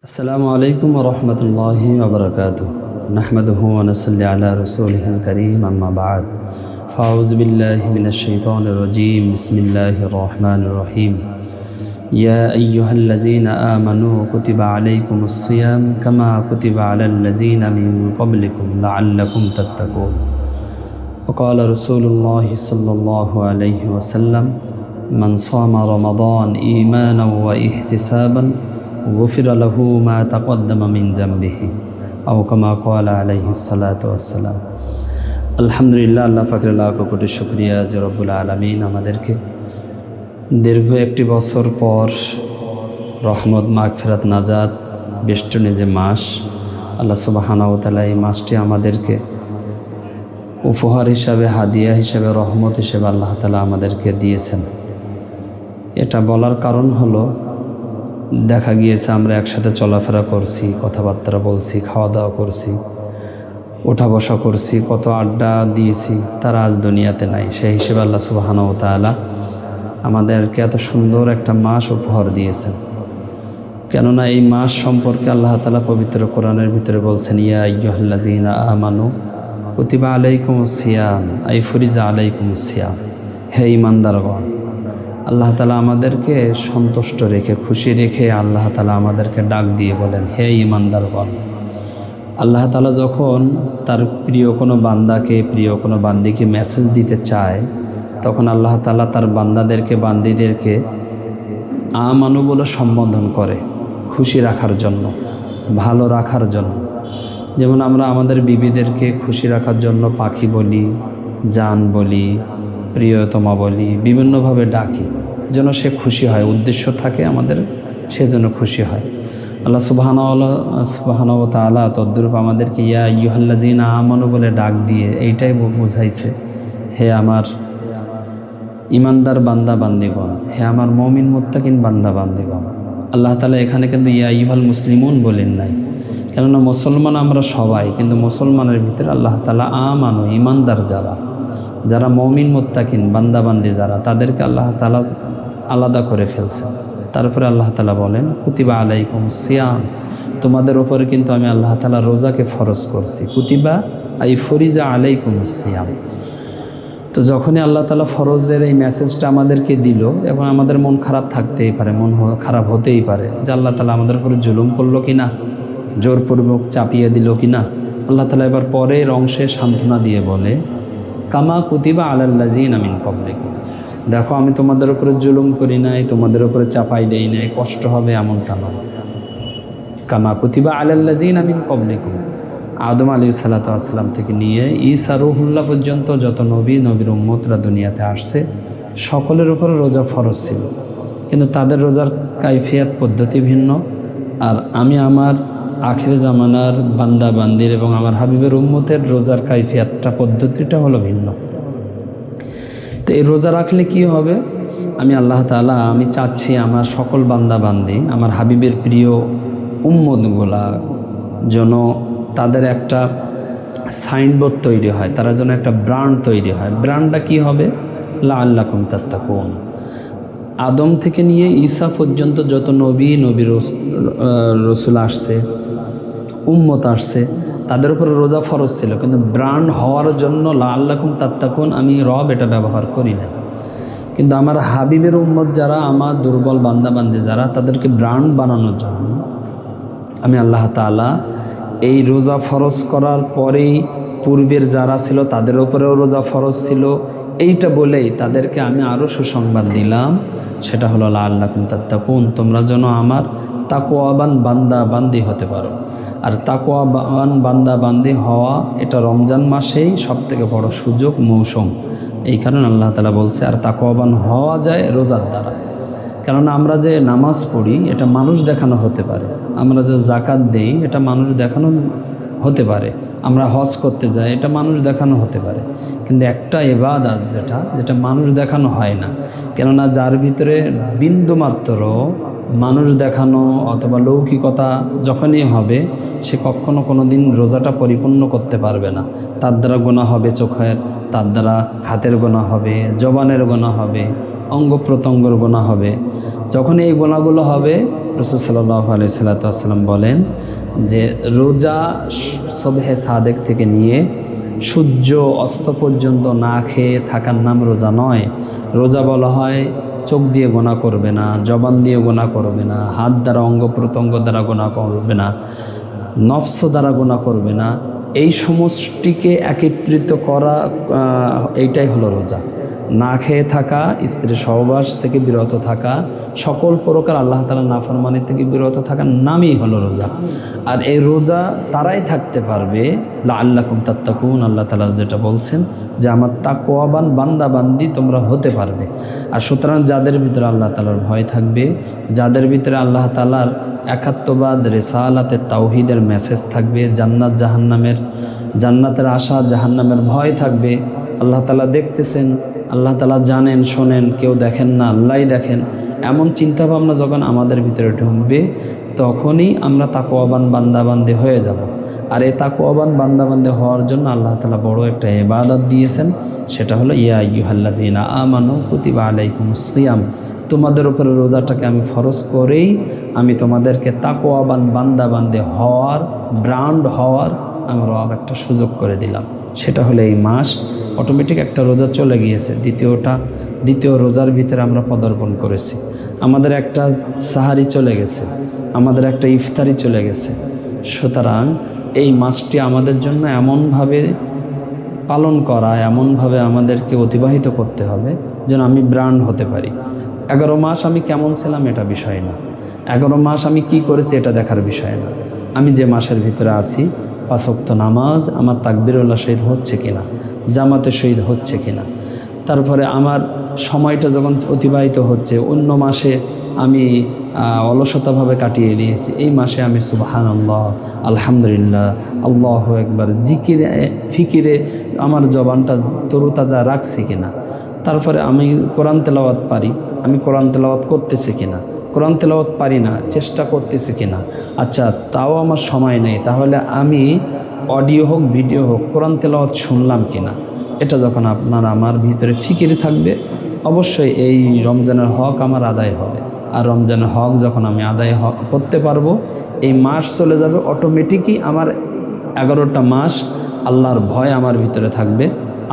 السلام عليكم ورحمة الله وبركاته. نحمده ونصلي على رسوله الكريم أما بعد. فأعوذ بالله من الشيطان الرجيم. بسم الله الرحمن الرحيم. يا أيها الذين آمنوا كتب عليكم الصيام كما كتب على الذين من قبلكم لعلكم تتقون. وقال رسول الله صلى الله عليه وسلم من صام رمضان إيمانا وإحتسابا غفر له ما تقدم من ذنبه أو كما قال عليه الصلاة والسلام আলহামদুলিল্লাহ আল্লাহ ফাকর লাখ কোটি শুক্রিয়া যে রব্বুল আলমিন আমাদেরকে দীর্ঘ একটি বছর পর রহমত মাগ ফেরাত নাজাদ বেষ্টনী যে মাস আল্লাহ সুবাহানাউতালা এই মাসটি আমাদেরকে উপহার হিসাবে হাদিয়া হিসাবে রহমত হিসেবে আল্লাহ তালা আমাদেরকে দিয়েছেন এটা বলার কারণ হলো দেখা গিয়েছে, আমরা একসাথে চলাফেরা করছি, কথাবার্তা বলছি খাওয়া দাওয়া করছি ওঠা বসা করছি, কত আড্ডা দিয়েছি, তারা আজ দুনিয়াতে নাই। সেই হিসেবে আল্লাহ সুবাহানা ও তালা আমাদেরকে এত সুন্দর একটা মাস উপহার দিয়েছেন। কেননা এই মাস সম্পর্কে আল্লাহ তালা পবিত্র কোরআনের ভিতরে বলছেন, ইয়া ইয়ুহাল্লাদিনা আমানু প্রতিভা আলাইকুম সিয়াম, আই ফরিজা আলাইকুম সিয়াম। হে ইমানদারগণ আল্লাহ তালা আমাদেরকে সন্তুষ্ট রেখে, খুশি রেখে আল্লাহ তালা আমাদেরকে ডাক দিয়ে বলেন, হে ইমানদারগণ, আল্লাহ তালা যখন তার প্রিয় কোনো বান্দাকে, প্রিয় কোনো বান্দিকে মেসেজ দিতে চায়, তখন আল্লাহ তালা তার বান্দাদেরকে, বান্দিদেরকে আমানু বলে সম্বোধন করে খুশি রাখার জন্য, ভালো রাখার জন্য। যেমন আমরা আমাদের বিবিদেরকে খুশি রাখার জন্য পাখি বলি, জান বলি প্রিয়তমা বলি, বিভিন্নভাবে ডাকি, যেন সে খুশি হয়, উদ্দেশ্য থাকে আমাদের সেজন্য খুশি হয়। আল্লাহ সুবাহানওয়ালা সুবাহানব তালা তদ্রূপ আমাদেরকে, ইয়া ইউহাল্লাদিন আমানু বলে ডাক দিয়ে এইটাই বোঝাইছে, হে আমার ইমানদার বান্দা বান্দিগণ, হে আমার মমিন মুত্তাকিন বান্দা বান্দিগণ। আল্লাহ তালা এখানে কিন্তু ইয়া ইউহাল মুসলিমুন বলেন নাই। কেননা মুসলমান আমরা সবাই, কিন্তু মুসলমানের ভিতরে আল্লাহ তালা আমানু, ইমানদার যারা যারা মৌমিন মোত্তাকিন, বান্দাবান্দি যারা, তাদেরকে আল্লাহ তালা আলাদা করে ফেলছে। তারপরে আল্লাহ তালা বলেন, কুতিবা আলাইকুম সিয়াম। তোমাদের ওপরে কিন্তু আমি আল্লাহ তালা রোজাকে ফরজ করছি। কুতিবা আই ফরিজা আলাইকুম সিয়াম। তো যখনই আল্লাহ তালা ফরজের এই মেসেজটা আমাদেরকে দিল, এবং আমাদের মন খারাপ থাকতেই পারে, মন খারাপ হতেই পারে, যে আল্লাহ তালা আমাদের উপরে জুলুম করল কি না জোরপূর্বক চাপিয়ে দিল কি না আল্লাহ তালা এবার পরের অংশে সান্ত্বনা দিয়ে বলে কামা কুতিবা আলাল্লাজিন আমিন কবলিক দেখো, আমি তোমাদের উপরে জুলুম করি নাই, তোমাদের উপরে চাপাই দেই নাই, কষ্ট হবে এমনটা নয়। কামা কুতিবা আলাল্লাজিন আমিন কবলিক আদম আলী সাল্লাতাম থেকে নিয়ে ঈসা রুহুল্লাহ পর্যন্ত যত নবী, নবীর উম্মতরা দুনিয়াতে আসছে, সকলের উপরে রোজা ফরজ ছিল। কিন্তু তাদের রোজার কাইফিয়াত পদ্ধতি ভিন্ন। আর আমি আমার আখের জামানার বান্দা বান্দির এবং আমার হাবিবের উম্মতের রোজার কাইফিয়াতটা, পদ্ধতিটা হলো ভিন্ন। তো এই রোজা রাখলে কি হবে? আমি আল্লাহ তালা আমি চাচ্ছি আমার সকল বান্দা বান্দি আমার হাবিবের প্রিয় উম্মতগুলা যেন তাদের একটা সাইনবোর্ড তৈরি হয়, তারা যেন একটা ব্র্যান্ড তৈরি হয়। ব্র্যান্ডটা কি হবে? লা আল্লাহ কুম তাত্তাকুন। আদম থেকে নিয়ে ঈসা পর্যন্ত যত নবী নবী রসুল আসছে উম্মত আসছে, তাদের উপরে রোজা ফরজ ছিল, কিন্তু ব্রান্ড হওয়ার জন্য লা আল্লাকুম তাত্তাকুন, আমি রব এটা ব্যবহার করি না কিন্তু আমার হাবিবের উম্মত যারা, আমার দুর্বল বান্দাবান্দি যারা, তাদেরকে ব্রান্ড বানানোর জন্য আমি আল্লাহ তালা এই রোজা ফরজ করার পরেই পূর্বের যারা ছিল, তাদের উপরেও রোজা ফরজ ছিল। এইটা বলেই তাদেরকে আমি আরও সুসংবাদ দিলাম, সেটা হলো লা আল্লাহ তাত্তাকুন, তোমরা যেন আমার তাকোয়াবান বান্দা বান্দি হতে পারো। আর তাকোয়াবান বান্দা বান্দি হওয়া এটা রমজান মাসেই সব থেকে বড় সুযোগ মৌসুম। এই কারণে আল্লাহ তালা বলছে, আর তাকোয়াবান হওয়া যায় রোজার দ্বারা। কেননা আমরা যে নামাজ পড়ি, এটা মানুষ দেখানো হতে পারে। আমরা যে জাকাত দেই, এটা মানুষ দেখানো হতে পারে। আমরা হজ করতে যাই, এটা মানুষ দেখানো হতে পারে। কিন্তু একটা এবাদাত যেটা যেটা মানুষ দেখানো হয় না। কেননা যার ভিতরে বিন্দুমাত্র মানুষ দেখানো অথবা লৌকিকতা যখনই হবে, সে কখনো কোনো দিন রোজাটা পরিপূর্ণ করতে পারবে না। তার দ্বারা গোনা হবে চোখের, তার দ্বারা হাতের গোনা হবে, জবানের গোনা হবে, অঙ্গ প্রত্যঙ্গর গোনা হবে। যখন এই গোনাগুলো হবে, রসুল সাল্লাহ আলি বলেন যে, রোজা সবহে সাদেক থেকে নিয়ে সূর্য অস্ত পর্যন্ত না খেয়ে থাকার নাম রোজা নয়। রোজা বলা হয় চোখ দিয়ে গোনা করবে না, জবান দিয়ে গোনা করবে না, হাত দ্বারা অঙ্গ প্রত্যঙ্গ দ্বারা গোনা করবে না, নফস দ্বারা গোনা করবে না, এই সমষ্টিকে একত্রিত করা এইটাই হলো রোজা। না খেয়ে থাকা, স্ত্রীর সহবাস থেকে বিরত থাকা, সকল প্রকার আল্লাহ তালা নাফরমানি থেকে বিরত থাকার নামই হলো রোজা। আর এই রোজা তারাই থাকতে পারবে। লা আল্লাহ তাত্তাকুন, আল্লাহ তালা যেটা বলছেন যে, আমার তাকোয়াবান বান্দা বান্দি তোমরা হতে পারবে। আর সুতরাং যাদের ভিতরে আল্লাহ তালার ভয় থাকবে, যাদের ভিতরে আল্লাহ তালার একাত্মবাদ, রেসালাতে তাওহিদের মেসেজ থাকবে, জান্নাত জাহান্নামের, জান্নাতের আশা জাহান্নামের ভয় থাকবে, আল্লাহ তালা দেখতেছেন আল্লাহ তালা জানেন, শোনেন, কেউ দেখেন না, আল্লাহই দেখেন। এমন চিন্তাভাবনা যখন আমাদের ভিতরে ঢুকবে, তখনই আমরা তাকোয়াবান বান্দাবান্দি হয়ে যাব। আর এই তাকোয়াবান বান্দাবান্দি হওয়ার জন্য আল্লাহ তালা বড় একটা এবাদত দিয়েছেন। সেটা হলো, ইয়া ইউহাল্লাদিনা আমানু কুতিবা আলাইকুম সিয়াম। তোমাদের উপরে রোজাটাকে আমি ফরজ করেই আমি তোমাদেরকে তাকোয়াবান বান্দাবান্দি হওয়ার ব্রান্ড হওয়ার আমি রব একটা সুযোগ করে দিলাম। সেটা হলো এই মাস। অটোমেটিক একটা রোজা চলে গিয়েছে। দ্বিতীয়টা, দ্বিতীয় রোজার ভিতরে আমরা পদার্পণ করেছি। আমাদের একটা সাহারি চলে গেছে, আমাদের একটা ইফতারি চলে গেছে। সুতরাং এই মাসটি আমাদের জন্য এমনভাবে পালন করা, এমনভাবে আমাদেরকে অতিবাহিত করতে হবে যেন আমি ব্রান্ড হতে পারি। এগারো মাস আমি কেমন ছিলাম এটা বিষয় না। এগারো মাস আমি কি করেছি এটা দেখার বিষয় না। আমি যে মাসের ভিতরে আছি পাঁচক্ত নামাজ, আমার তাকবিরুল্লাহ শহীদ হচ্ছে কিনা, জামাতে শহীদ হচ্ছে কিনা। তারপরে আমার সময়টা যখন অতিবাহিত হচ্ছে, অন্য মাসে আমি অলসতাভাবে কাটিয়ে দিয়েছি। এই মাসে আমি সুবাহান আল্লাহ আলহামদুলিল্লাহ, আল্লাহ একবার জিকিরে, ফিকিরে আমার জবানটা তরুতাজা রাখছি কিনা। তারপরে আমি কোরআন তেলাওয়াত পারি, আমি কোরআন তেলাওয়াত করতেছি কিনা। কোরআন তেলাওয়াত পারি না, চেষ্টা করতেছি কিনা। আচ্ছা তাও আমার সময় নেই, তাহলে আমি অডিও হোক, ভিডিও হোক, কোরআন তেলাওয়াত শুনলাম কিনা? এটা যখন আপনার আমার ভিতরে ফিকির থাকবে, অবশ্যই এই রমজানের হক আমার আদায় হবে। আর রমজানের হক যখন আমি আদায় হক করতে পারব, এই মাস চলে যাবে অটোমেটিকই আমার এগারোটা মাস আল্লাহর ভয় আমার ভিতরে থাকবে।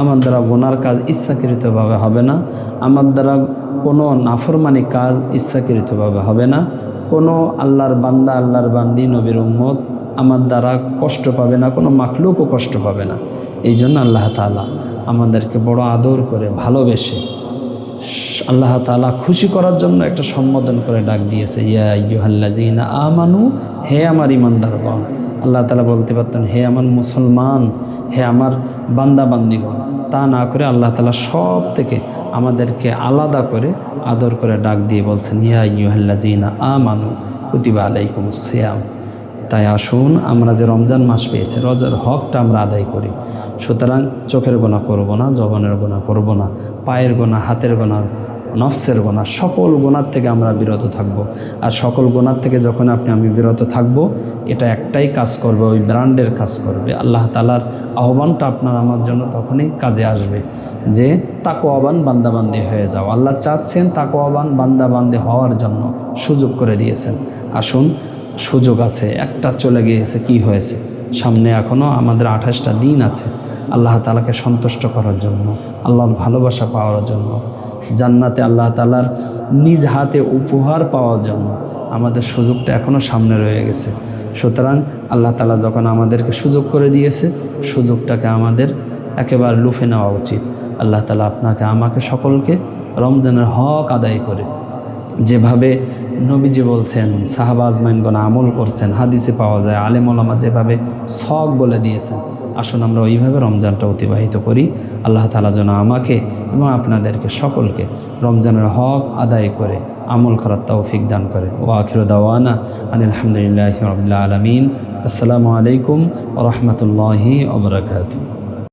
আমার দ্বারা গোনার কাজ ইচ্ছাকৃতভাবে হবে না। আমার দ্বারা কোনো নাফরমানি কাজ ইচ্ছাকৃতভাবে হবে না। কোনো আল্লাহর বান্দা, আল্লাহর বান্দি, নবীর উম্মত আমার দ্বারা কষ্ট পাবে না, কোনো মাখলুকও কষ্ট পাবে না। এই জন্য আল্লাহ তালা আমাদেরকে বড় আদর করে ভালোবেসে আল্লাহ তালা খুশি করার জন্য একটা সম্বোধন করে ডাক দিয়েছে, ইয়া ইউহাল্লাজিনা আমানু, হে আমার ইমানদারগণ আল্লাহ তালা বলতে পারতেন, হে আমার মুসলমান, হে আমার বান্দা বান্দিগণ তা না করে আল্লাহ তালা সব থেকে আমাদেরকে আলাদা করে, আদর করে ডাক দিয়ে বলছেন, ইয়া আ আমানু কুতিবা আলাইকুম সিয়াম। তাই আসুন, আমরা যে রমজান মাস পেয়েছি, রজার হকটা আমরা আদায় করি। সুতরাং চোখের গোনা করব না, জবানের গোনা করব না, পায়ের গোনা, হাতের গোনা নফসের গোনা, সকল গোনার থেকে আমরা বিরত থাকব। আর সকল গোনার থেকে যখন আপনি, আমি বিরত থাকব, এটা একটাই কাজ করবে, ওই ব্র্যান্ডের কাজ করবে। আল্লাহ তালার আহ্বানটা আপনার আমার জন্য তখনই কাজে আসবে যে তাকো আহ্বান বান্দাবান্দি হয়ে যাও। আল্লাহ চাচ্ছেন তাকো আহ্বান বান্দাবান্দি হওয়ার জন্য সুযোগ করে দিয়েছেন। আসুন, সুযোগ আছে, একটা চলে গিয়েছে, কি হয়েছে? সামনে এখনও আমাদের আঠাশটা দিন আছে। আল্লাহ তালাকে সন্তুষ্ট করার জন্য, আল্লাহর ভালোবাসা পাওয়ার জন্য, জান্নাতে আল্লাহ তালার নিজ হাতে উপহার পাওয়ার জন্য আমাদের সুযোগটা এখনও সামনে রয়ে গেছে। সুতরাং আল্লাহ তালা যখন আমাদেরকে সুযোগ করে দিয়েছে, সুযোগটাকে আমাদের একেবারে লুফে নেওয়া উচিত। আল্লাহ তালা আপনাকে, আমাকে সকলকে রমজানের হক আদায় করে। যেভাবে নবীজি বলছেন, সাহাবা আজমাইনগণ আমল করছেন, হাদিসে পাওয়া যায় আলেমলামা যেভাবে শখ বলে দিয়েছেন আসুন আমরা ওইভাবে রমজানটা অতিবাহিত করি। আল্লাহ তালা যেন আমাকে এবং আপনাদেরকে সকলকে রমজানের হক আদায় করে, আমল করার তৌফিক দান করে। ও আখির দাওয়ানা আন আলহামদুলিল্লাহ রবিল্লা আলমিন। আসসালামু আলাইকুম রহমতুল্লাহি ওবরাকাতু